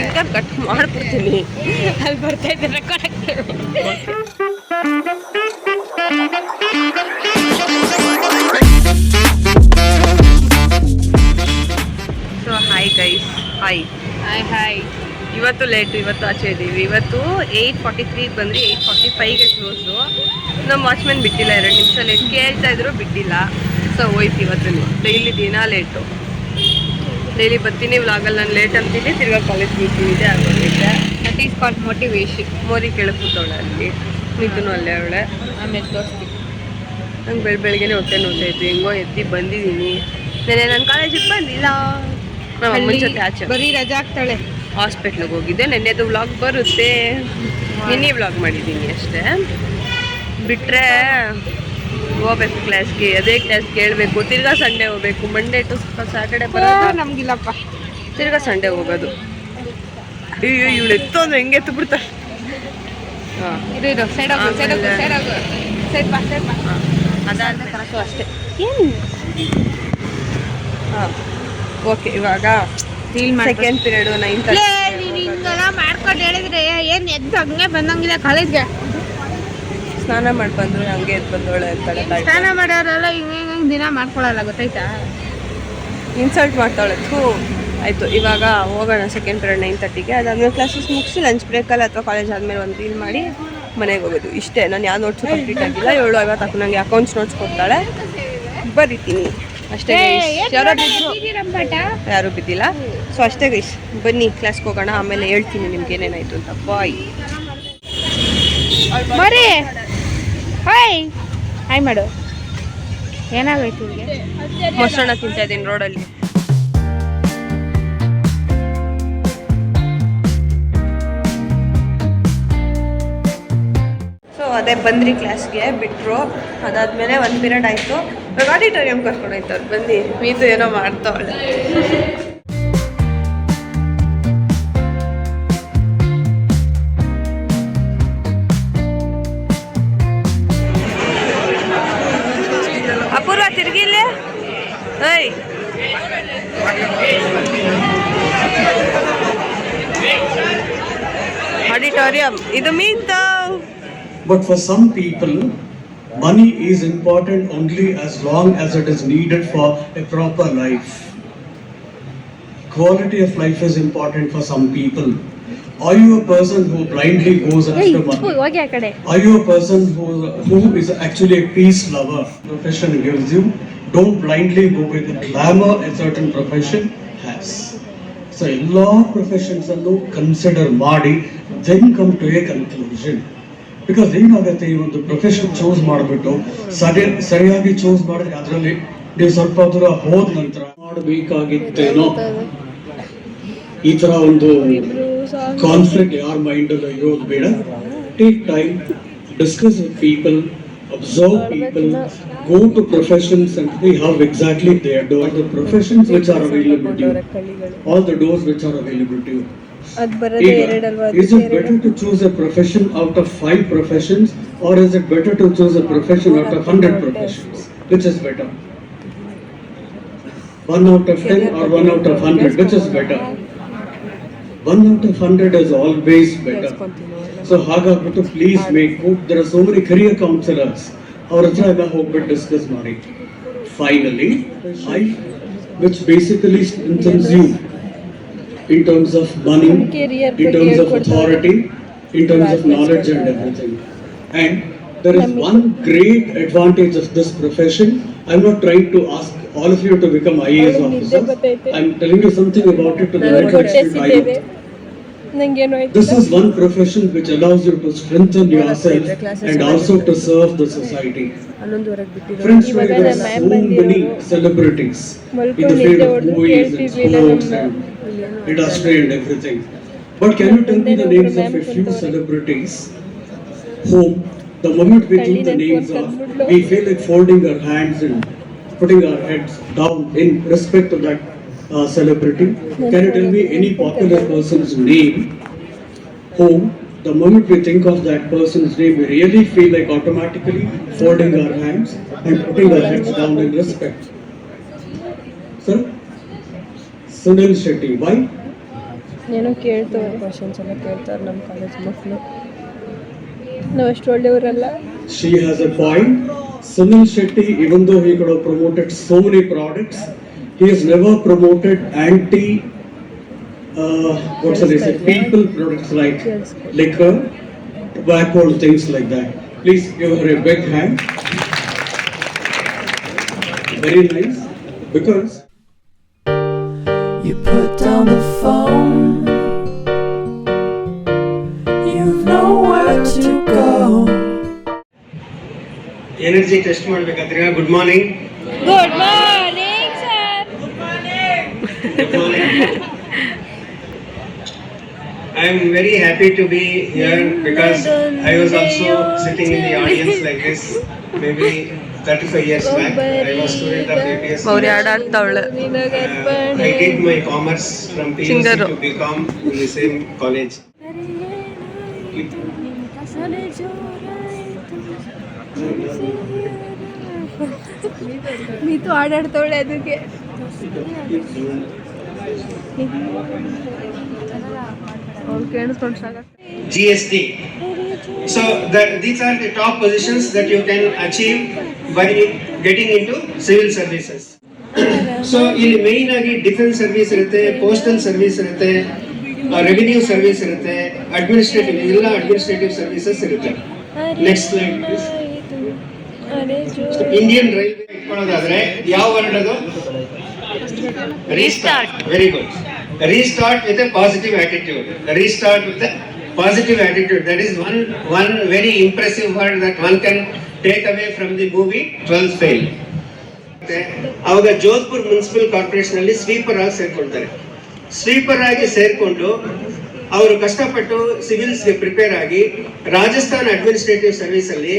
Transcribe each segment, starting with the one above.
Finger cut ಮಾಡ್ಬಿಡ್ತೀನಿ ಅಲ್ಲಿ ಬರ್ತಾ ಇದ್ದೀನಿ record so hi guys hi hi hi ಇವತ್ತು ಲೇಟು ಇವತ್ತು ಆಚೆ ಇದ್ದೀವಿ ಇವತ್ತು ಏಯ್ಟ್ ಫಾರ್ಟಿ ತ್ರೀಗೆ ಬಂದ್ರಿ ಏಯ್ಟ್ ಫಾರ್ಟಿ ಫೈವ್ಗೆ ಕ್ಲೋಸು ನಮ್ಮ ವಾಚ್ಮೆನ್ ಬಿಟ್ಟಿಲ್ಲ ಎರಡು ನಿಮಿಷ ಲೇಟ್ ಕೇಳ್ತಾ ಇದ್ರು ಬಿಟ್ಟಿಲ್ಲ. ಸೊ ಹೋಯ್ತು ಇವತ್ತು ಡೈಲಿ ದಿನ ಲೇಟು ಡೈಲಿ ಬರ್ತೀನಿ ವ್ಲಾಗಲ್ಲಿ ನಾನು ಲೇಟ್ ಅಂತೀನಿ ತಿರ್ಗಾ ಕಾಲೇಜ್ ಮೀಟಿಂಗ್ ಇದೆ ಆಗೋದಿದೆ ದಟ್ ಈಸ್ ಕಾಟ್ ಮೋಟಿವೇಶನ್ ಮೋರಿ ಕೆಳಗೆ ಕೂತವಳೆ ಅಲ್ಲಿ ಅಲ್ಲೇ ಅವಳೆ. ಆಮೇಲೆ ತೋರಿಸ್ತೀನಿ ನಂಗೆ ಬೆಳ ಬೆಳಗ್ಗೆನೆ ಹೊಟ್ಟೆ ನೋಡ್ತಾಯಿತ್ತು ಹೆಂಗೋ ಎದ್ದು ಬಂದಿದ್ದೀನಿ. ನೆನೆ ನನ್ನ ಕಾಲೇಜಿಗೆ ಬಂದಿಲ್ಲ. ನಮ್ಮ ಅಮ್ಮನ ಜೊತೆ ಆಚೆ. ಬರೀ ರಜಾ ಆಗ್ತಾಳೆ. ಹಾಸ್ಪಿಟ್ಲಿಗೆ ಹೋಗಿದ್ದೆ. ನೆನ್ನೆದು ವ್ಲಾಗ್ ಬರುತ್ತೆ. ನಿನ್ನೆ ವ್ಲಾಗ್ ಮಾಡಿದ್ದೀನಿ ಅಷ್ಟೇ. ಬಿಟ್ಟರೆ ಹೋಗ್ಬೇಕು ಕ್ಲಾಸ್ಗೆ ಅದೇ ಕ್ಲಾಸ್ ಕೇಳಬೇಕು ತಿರ್ಗಾ ಸಂಡೇ ಹೋಗ್ಬೇಕು. ಮಂಡೇ ಟು ಸ್ಯಾಟರ್ಡೆ ಬರೋದು? ನಮ್ಗಿಲ್ಲಪ್ಪ. ತಿರ್ಗಾ ಸಂಡೇ ಹೋಗೋದು. ಅಯ್ಯೋ ಇವಳು ಎತ್ತು ಅಂದ್ರೆ ಹೆಂಗೆ ಎತ್ತು ಬಿಡ್ತಾರೆ ಇದು ಇದು ಸೈಡ್ ಹೋಗು ಸೈಡ್ ಹೋಗು ಸೈಡ್ ಹೋಗು. ಸೈಡ್ ಬಾ ಸೈಡ್ ಬಾ. ಅದಾದ್ಮೇಲೆ ಅಷ್ಟೇ. ಏನು? ಹಾಂ. ಓಕೆ ಇವಾಗ ಫೀಲ್ ಸೆಕೆಂಡ್ ಪೀರಿಯಡು ನೈನ್ ಮಾಡ್ಕೊಂಡು ಹೇಳಿದ್ರೆ ಏನು ಎದ್ದು ಹಂಗೆ ಬಂದಂಗಿಲ್ಲ ಕಾಲೇಜ್ಗೆ ಸ್ನಾನ ಮಾಡಿ ಬಂದ್ರು ಹಂಗೆ ಎದ್ದು ಬಂದೋಳೆ ಅಂತಾಳೆ ತಾಯಿ ಸ್ನಾನ ಮಾಡೋರೆಲ್ಲ ಹಿಂಗೆ ಹಿಂಗೆ ದಿನ ಮಾಡ್ಕೊಳಲ್ಲ ಗೊತ್ತಾಯ್ತಾ? ಇನ್ಸಲ್ಟ್ ಮಾಡ್ತಾಳೆ ಥೂ. ಆಯಿತು ಇವಾಗ ಹೋಗೋಣ ಸೆಕೆಂಡ್ ಪೀರಿಯಡ್ ನೈನ್ ತರ್ಟಿಗೆ ಅದಾದ್ಮೇಲೆ ಕ್ಲಾಸಸ್ ಮುಗಿಸಿ ಲಂಚ್ ಬ್ರೇಕಲ್ಲಿ ಅಥವಾ ಕಾಲೇಜ್ ಆದಮೇಲೆ ಒಂದು ರೀಲ್ ಮಾಡಿ ಮನೆಗೆ ಹೋಗೋದು. ಇಷ್ಟೇ ನಾನು ಯಾವ ನೋಟ್ಸ್ ಕಂಪ್ಲೀಟ್ ಆಗಿಲ್ಲ ಏಳು ಐವತ್ತು ಹಾಕು. ನನಗೆ ಅಕೌಂಟ್ಸ್ ನೋಟ್ಸ್ ಕೊಡ್ತಾಳೆ. ಬರೀತೀನಿ. ಅಷ್ಟೇ guys. ಯಾರೋ ಬಿದ್ರು. ಯಾರೂ ಬಿದ್ದಿಲ್ಲ. ಸೊ ಅಷ್ಟೇ ಗೈಸ್ ಬನ್ನಿ ಕ್ಲಾಸ್ಗೆ ಹೋಗೋಣ. ಆಮೇಲೆ ಹೇಳ್ತೀನಿ ನಿಮ್ಗೆ ಏನೇನಾಯ್ತು ಅಂತ. ಬಾಯ್ ಮರಿ. ಹಾಯ್! ಹಾಯ್ ಮಾಡು. ಏನಾಗೈತು ನಿಮಗೆ ಮೊಸರನ್ನ ತಿಂತಾ ಇದ್ದೀನಿ ರೋಡಲ್ಲಿ. ಸೊ ಅದೇ ಬಂದ್ರಿ ಕ್ಲಾಸ್ಗೆ ಬಿಟ್ಟರು ಅದಾದ್ಮೇಲೆ ಒಂದು ಪಿರಿಯಡ್ ಆಯಿತು. ಇವಾಗ ಆಡಿಟೋರಿಯಂ ಕರ್ಕೊಂಡೋಯ್ತು ಅವ್ರು ಬಂದು ಮೀತು ಏನೋ ಮಾಡ್ತಾವಳೆ. Auditorium. Ito mean daw. But for some people, money is important only as long as it is needed for a proper life. Quality of life is important for some people. Are you a person who blindly goes after money? Are you a person who, who is actually a peace lover? Profession gives you Don't blindly go with glamour a certain profession has so ಎಲ್ಲ professions ಅನ್ನು consider ಮಾಡಿ then come to a conclusion because ಏನಾಗುತ್ತೆ, ಈ ಒಂದು profession choose ಮಾಡಿಬಿಟ್ಟು, ಸರಿ, ಸರಿಯಾಗಿ choose ಮಾಡಿದ್ರೆ ಅದರಲ್ಲಿ ನೀವು ಸ್ವಲ್ಪ ದೂರ ಹೋದ ನಂತರ ಮಾಡಬೇಕಾಗಿತ್ತೇನೋ? ಈ ತರ ಒಂದು ಕಾನ್ಫ್ಲಿಕ್ಟ್ ಯಾರ ಅಲ್ಲಿ ಇರೋದು ಬೇಡ. Take time discuss with people observe people, go to professions and see how exactly they are doing, the professions which are available to you, all the doors which are available to you. Ega, is it better to choose a profession out of five professions or is it better to choose a profession out of hundred professions? Which is better? One out of ten or one out of hundred? Which is better? One out of hundred is always better. So ಹಾಗಾಗ್ಬಿಟ್ಟು please make there are so many career counselors ಅವ್ರ ಹತ್ರ ಎಲ್ಲ ಹೋಗ್ಬಿಟ್ಟು discuss ಮಾಡಿ finally I which basically strengthens you in terms of money, in terms of authority, in terms of knowledge and everything. And there is one great advantage of this profession. I'm not trying to ask all of you to become IAS officers. I'm telling you something about it to the right This is one profession which allows you to strengthen yourself and also to serve the society. Friends, today there are so many celebrities in the field of movies and sports and industry and everything. But can you tell me the names of a few celebrities whom the moment we think the names of, we feel like folding our hands and putting our heads down in respect of that uh, celebrity? Can you tell me any popular person's name whom, the moment we think of that person's name, we really feel like automatically folding our hands and putting our heads down in respect? Sir? Sunil Shetty. Why? ಏನೋ ಕೇಳ್ತವ್ರೆ questions ಎಲ್ಲ ಕೇಳ್ತಾರೆ ನಮ್ಮ college ಮಕ್ಕಳು ನಾವು ಅಷ್ಟು ಒಳ್ಳೆಯವರಲ್ಲ She has a point. Sunil Shetty, even though he could have promoted so many products, he has never promoted anti, uh, what's the name, people products like Yes. liquor, tobacco, things like that. Please give her a big hand. Very nice, because You put down the phone. Energy test ಮಾಡ್ಬೇಕಾದ್ರೆ good morning good morning sir I am very happy to be here because I was also sitting in the audience like this maybe thirty five years back I was student of A P S ಅವ್ರು ಆಡಾಡ್ತಾವಳೆ I did my commerce from P U C Singer. Mithu ಆಡಾಡ್ತಾವಳೆ ಅದಕ್ಕೆ GST. So are these are the top positions that you can achieve by getting into civil services. So ಇಲ್ಲಿ main ಆಗಿ defence service ಇರುತ್ತೆ postal service ಇರುತ್ತೆ revenue service ಇರುತ್ತೆ administrative ಎಲ್ಲ administrative services ಇರುತ್ತೆ next line Indian railway ಇಟ್ಕೊಳ್ಳೋದಾದ್ರೆ ಯಾವ word ಅದು restart very good restart with a positive attitude restart with a positive attitude that is one one very impressive word that one can take away from the movie Twelfth Fail ಅವಾಗ Jodhpur municipal corporation ಅಲ್ಲಿ sweeper ಆಗಿ ಸೇರ್ಕೊಳ್ತಾರೆ. Sweeper ಆಗಿ ಸೇರ್ಕೊಂಡು ಅವರು ಕಷ್ಟಪಟ್ಟು ಸಿವಿಲ್ಸ್ಗೆ prepare ಆಗಿ Rajasthan administrative service ಅಲ್ಲಿ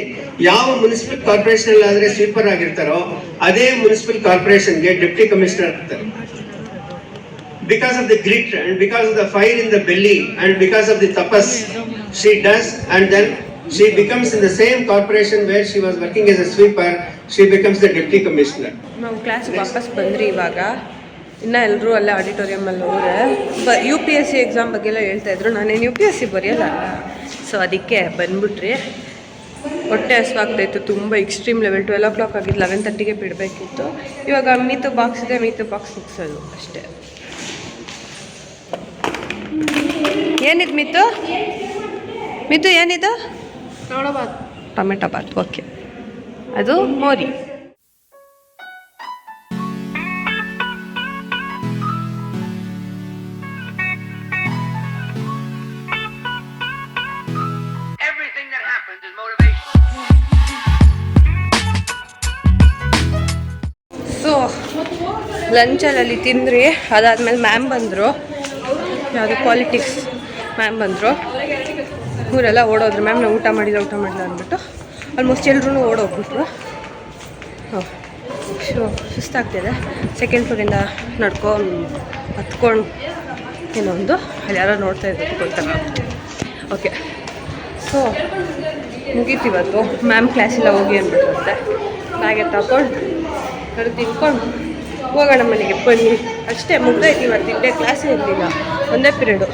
ಯಾವ ಮುನ್ಸಿಪಲ್ ಕಾರ್ಪೊರೇಷನ್ ಆದ್ರೆ ಸ್ವೀಪರ್ ಆಗಿರ್ತಾರೋ ಅದೇ ಮುನ್ಸಿಪಲ್ ಕಾರ್ಪೊರೇಷನ್ಗೆ ಡೆಪ್ಯೂಟಿ ಕಮಿಷನರ್ ಆಗ್ತಾರೆ. Because of the grit and because of the fire in the belly and because of the tapas she does and then she becomes in the same corporation where she was working as a sweeper she becomes the deputy commissioner ನಾವು class ವಾಪಸ್ ಬಂದ್ರಿ ಇವಾಗ? ಇನ್ನು ಎಲ್ಲರೂ ಅಲ್ಲೇ ಆಡಿಟೋರಿಯಮಲ್ಲಿ ಹೋದ್ರೆ ಬ U P S C exam ಬಗ್ಗೆ ಎಲ್ಲ ಹೇಳ್ತಾ ಇದ್ರು. ನಾನೇನು ಯು ಪಿ ಎಸ್ ಸಿ ಬರೆಯಲ್ಲ? ಸೊ ಅದಕ್ಕೆ ಬಂದ್ಬಿಟ್ರಿ. ಹೊಟ್ಟೆ ಹಸುವಾಗ್ತಾಯಿತ್ತು. ತುಂಬ extreme level twelve o'clock ಆಗಿದ್ದು ಲೆವೆನ್ ತರ್ಟಿಗೆ ಬಿಡಬೇಕಿತ್ತು. ಇವಾಗ ಮೀತು ಬಾಕ್ಸ್ ಇದೆ ಮೀತು ಬಾಕ್ಸ್ ಮುಗಿಸೋದು ಅಷ್ಟೇ. ಏನಿದು ಮಿತು? ಮಿತು ಏನಿದು? ಟೊಮೆಟೊ ಬಾತ್. ಓಕೆ. ಅದು ಮೋರಿ. ಲಂಚಲ್ಲಿ ತಿಂದ್ರಿ, ಅದಾದಮೇಲೆ ಮ್ಯಾಮ್ ಬಂದರು. ಯಾವುದು ಪಾಲಿಟಿಕ್ಸ್ ಮ್ಯಾಮ್ ಬಂದರು. ಊರೆಲ್ಲ ಓಡೋದ್ರು ಮ್ಯಾಮ್ ನಾವು ಊಟ ಮಾಡಿಲ್ಲ ಊಟ ಮಾಡಿಲ್ಲ ಅಂದ್ಬಿಟ್ಟು. ಆಲ್ಮೋಸ್ಟ್ ಎಲ್ಲರೂ ಓಡೋಗ್ಬಿಟ್ರು. ಹಾಂ ಸೊ ಸುಸ್ತಾಗ್ತಿದೆ ಸೆಕೆಂಡ್ ಫ್ಲೋರಿಂದ ನಡ್ಕೊಂಡು ಹತ್ಕೊಂಡು ಏನೋ ಒಂದು. ಅಲ್ಲಿ ಯಾರೋ ನೋಡ್ತಾ ಇದ್ದಾರೆ ಗೊತ್ತಲ್ಲ. ಓಕೆ ಸೊ ಮುಗೀತು ಇವತ್ತು. ಮ್ಯಾಮ್ ಕ್ಲಾಸಿಲ್ಲ ಹೋಗಿ ಅಂದ್ಬಿಟ್ಟಿರುತ್ತೆ ಹಾಗೆ ತಗೊಂಡು ತಿನ್ಕೊಂಡು ಹೋಗೋಣ ಮನೆಗೆ ಬನ್ನಿ. ಅಷ್ಟೇ ಮುಗ್ದೈತಿ ಇವತ್ತು ಇಲ್ಲೇ ಕ್ಲಾಸೇ ಇರಲಿಲ್ಲ. ಒಂದೇ ಪಿರಿಯಡು